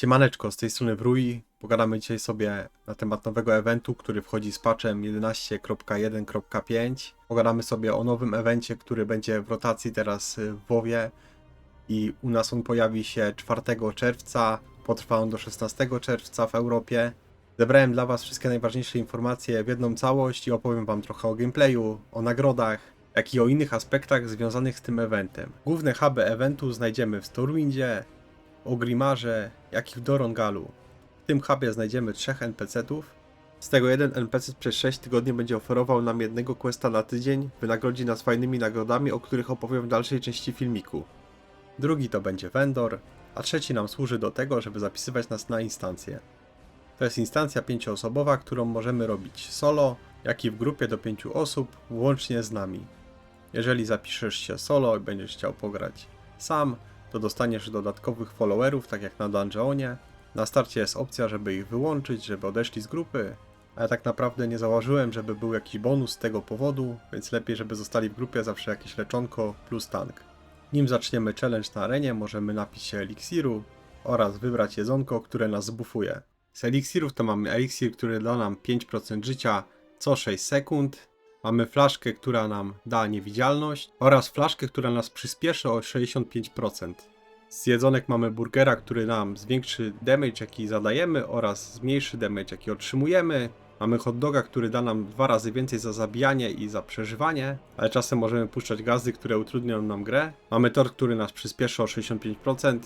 Siemaneczko, z tej strony Wrój. Pogadamy dzisiaj sobie na temat nowego eventu, który wchodzi z patchem 11.1.5. Pogadamy sobie o nowym evencie, który będzie w rotacji teraz w WoWie i u nas on pojawi się 4 czerwca, potrwa on do 16 czerwca w Europie. Zebrałem dla Was wszystkie najważniejsze informacje w jedną całość i opowiem Wam trochę o gameplayu, o nagrodach, jak i o innych aspektach związanych z tym eventem. Główne huby eventu znajdziemy w Stormwindzie, o Grimarze, jak i w Dorongalu. W tym hubie znajdziemy trzech NPC-ów. Z tego jeden NPC przez 6 tygodni będzie oferował nam jednego questa na tydzień, wynagrodzi nas fajnymi nagrodami, o których opowiem w dalszej części filmiku. Drugi to będzie vendor, a trzeci nam służy do tego, żeby zapisywać nas na instancję. To jest instancja pięcioosobowa, którą możemy robić solo, jak i w grupie do 5 osób, łącznie z nami. Jeżeli zapiszesz się solo i będziesz chciał pograć sam, to dostaniesz dodatkowych followerów, tak jak na Dungeonie. Na starcie jest opcja, żeby ich wyłączyć, żeby odeszli z grupy, a ja tak naprawdę nie zauważyłem, żeby był jakiś bonus z tego powodu, więc lepiej, żeby zostali w grupie zawsze jakieś leczonko plus tank. Nim zaczniemy challenge na arenie, możemy napić się eliksiru oraz wybrać jedzonko, które nas zbufuje. Z eliksirów to mamy eliksir, który da nam 5% życia co 6 sekund, Mamy flaszkę, która nam da niewidzialność oraz flaszkę, która nas przyspieszy o 65%. Z jedzonek mamy burgera, który nam zwiększy damage, jaki zadajemy oraz zmniejszy damage, jaki otrzymujemy. Mamy hot doga, który da nam dwa razy więcej za zabijanie i za przeżywanie, ale czasem możemy puszczać gazy, które utrudnią nam grę. Mamy tort, który nas przyspieszy o 65%.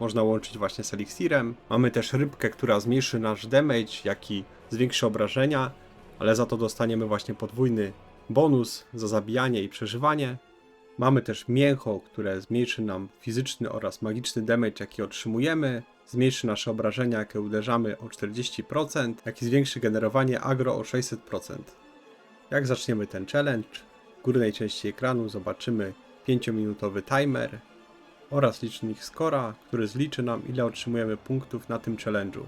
Można łączyć właśnie z eliksirem. Mamy też rybkę, która zmniejszy nasz damage, jak i zwiększy obrażenia ale za to dostaniemy właśnie podwójny bonus za zabijanie i przeżywanie. Mamy też mięcho, które zmniejszy nam fizyczny oraz magiczny damage, jaki otrzymujemy, zmniejszy nasze obrażenia, jakie uderzamy o 40%, jak i zwiększy generowanie agro o 600%. Jak zaczniemy ten challenge, w górnej części ekranu zobaczymy 5-minutowy timer oraz licznik scora, który zliczy nam ile otrzymujemy punktów na tym challenge'u.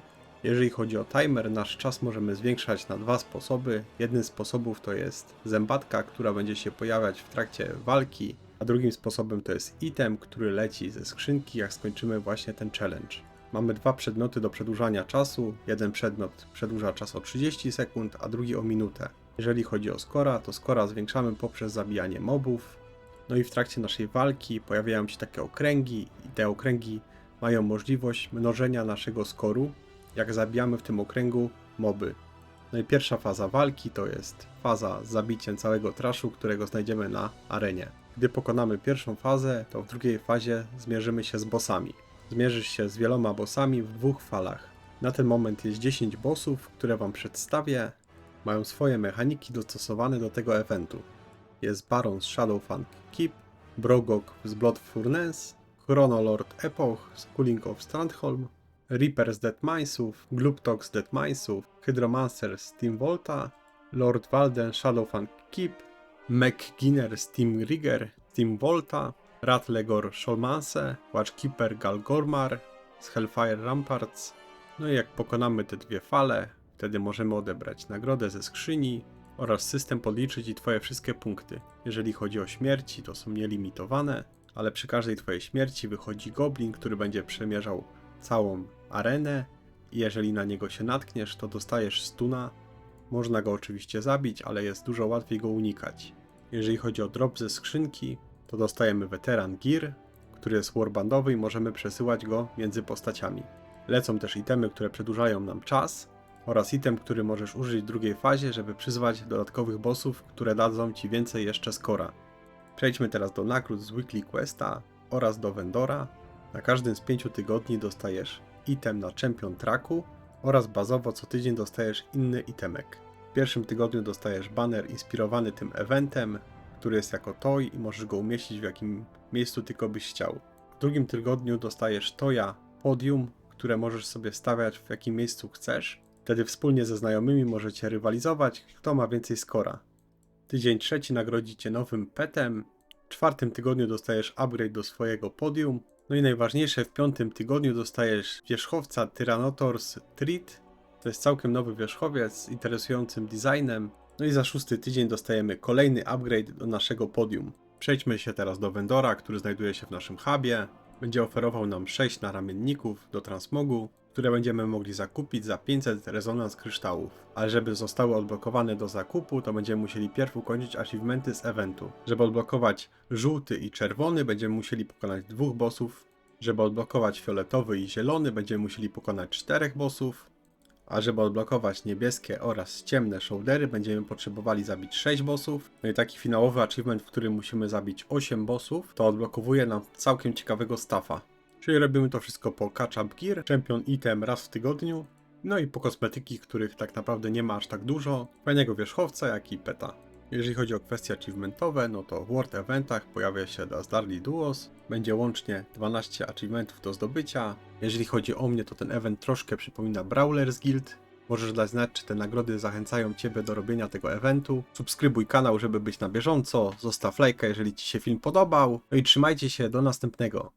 Jeżeli chodzi o timer, nasz czas możemy zwiększać na dwa sposoby. Jednym z sposobów to jest zębatka, która będzie się pojawiać w trakcie walki, a drugim sposobem to jest item, który leci ze skrzynki, jak skończymy właśnie ten challenge. Mamy dwa przedmioty do przedłużania czasu. Jeden przedmiot przedłuża czas o 30 sekund, a drugi o minutę. Jeżeli chodzi o skora, to skora zwiększamy poprzez zabijanie mobów. No i w trakcie naszej walki pojawiają się takie okręgi i te okręgi mają możliwość mnożenia naszego skoru, jak zabijamy w tym okręgu moby. No i pierwsza faza walki to jest faza z zabiciem całego traszu, którego znajdziemy na arenie. Gdy pokonamy pierwszą fazę, to w drugiej fazie zmierzymy się z bossami. Zmierzysz się z wieloma bossami w dwóch falach. Na ten moment jest 10 bossów, które Wam przedstawię. Mają swoje mechaniki dostosowane do tego eventu. Jest Baron z Shadowfang Keep, Brogok z Blood Furnace, Chronoloord Epoch z Cooling of Strandholm, Reaper z Deadminesów, Gluptok z Deadminesów, Hydromancer z Team Volta, Lord Walden Shadowfang Keep, McGinner z Team Rigger, Team Volta, Ratlegor Sholmanse, Watchkeeper Galgormar z Hellfire Ramparts. No i jak pokonamy te dwie fale, wtedy możemy odebrać nagrodę ze skrzyni oraz system podliczyć i Twoje wszystkie punkty. Jeżeli chodzi o śmierci, to są nielimitowane, ale przy każdej Twojej śmierci wychodzi goblin, który będzie przemierzał całą arenę i jeżeli na niego się natkniesz, to dostajesz stuna. Można go oczywiście zabić, ale jest dużo łatwiej go unikać. Jeżeli chodzi o drop ze skrzynki, to dostajemy weteran gear, który jest warbandowy i możemy przesyłać go między postaciami. Lecą też itemy, które przedłużają nam czas oraz item, który możesz użyć w drugiej fazie, żeby przyzwać dodatkowych bossów, które dadzą Ci więcej jeszcze skora. Przejdźmy teraz do nagród z Weekly Questa oraz do Vendora. Na każdym z pięciu tygodni dostajesz item na Champion Tracku oraz bazowo co tydzień dostajesz inny itemek. W pierwszym tygodniu dostajesz banner inspirowany tym eventem, który jest jako toy i możesz go umieścić w jakim miejscu tylko byś chciał. W drugim tygodniu dostajesz toja podium, które możesz sobie stawiać w jakim miejscu chcesz. Wtedy wspólnie ze znajomymi możecie rywalizować, kto ma więcej skora. Tydzień trzeci nagrodzi cię nowym petem. W czwartym tygodniu dostajesz upgrade do swojego podium, no i najważniejsze, w piątym tygodniu dostajesz wierzchowca Tyrannosaurus Treat. To jest całkiem nowy wierzchowiec z interesującym designem. No i za szósty tydzień dostajemy kolejny upgrade do naszego podium. Przejdźmy się teraz do Vendora, który znajduje się w naszym hubie. Będzie oferował nam 6 naramienników do transmogu, które będziemy mogli zakupić za 500 rezonans kryształów. Ale żeby zostały odblokowane do zakupu, to będziemy musieli pierw ukończyć achievementy z eventu. Żeby odblokować żółty i czerwony, będziemy musieli pokonać dwóch bossów. Żeby odblokować fioletowy i zielony, będziemy musieli pokonać czterech bossów. A żeby odblokować niebieskie oraz ciemne shouldery, będziemy potrzebowali zabić 6 bossów. No i taki finałowy achievement, w którym musimy zabić 8 bossów, to odblokowuje nam całkiem ciekawego staffa. Czyli robimy to wszystko po Catch Up Gear, Champion Item raz w tygodniu, no i po kosmetyki, których tak naprawdę nie ma aż tak dużo, fajnego wierzchowca, jak i peta. Jeżeli chodzi o kwestie achievementowe, no to w World Eventach pojawia się Das Darli Duos, będzie łącznie 12 achievementów do zdobycia. Jeżeli chodzi o mnie, to ten event troszkę przypomina Brawlers Guild. Możesz dać znać, czy te nagrody zachęcają Ciebie do robienia tego eventu. Subskrybuj kanał, żeby być na bieżąco. Zostaw lajka, jeżeli Ci się film podobał. No i trzymajcie się, do następnego.